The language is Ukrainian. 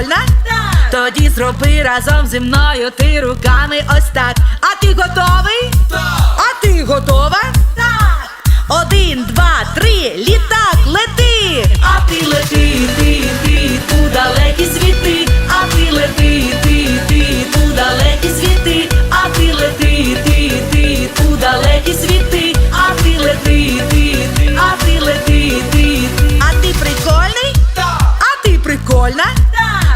прикольна? Так. Тоді зроби разом зі мною ти руками ось так. А ти готовий? Так. А ти готова?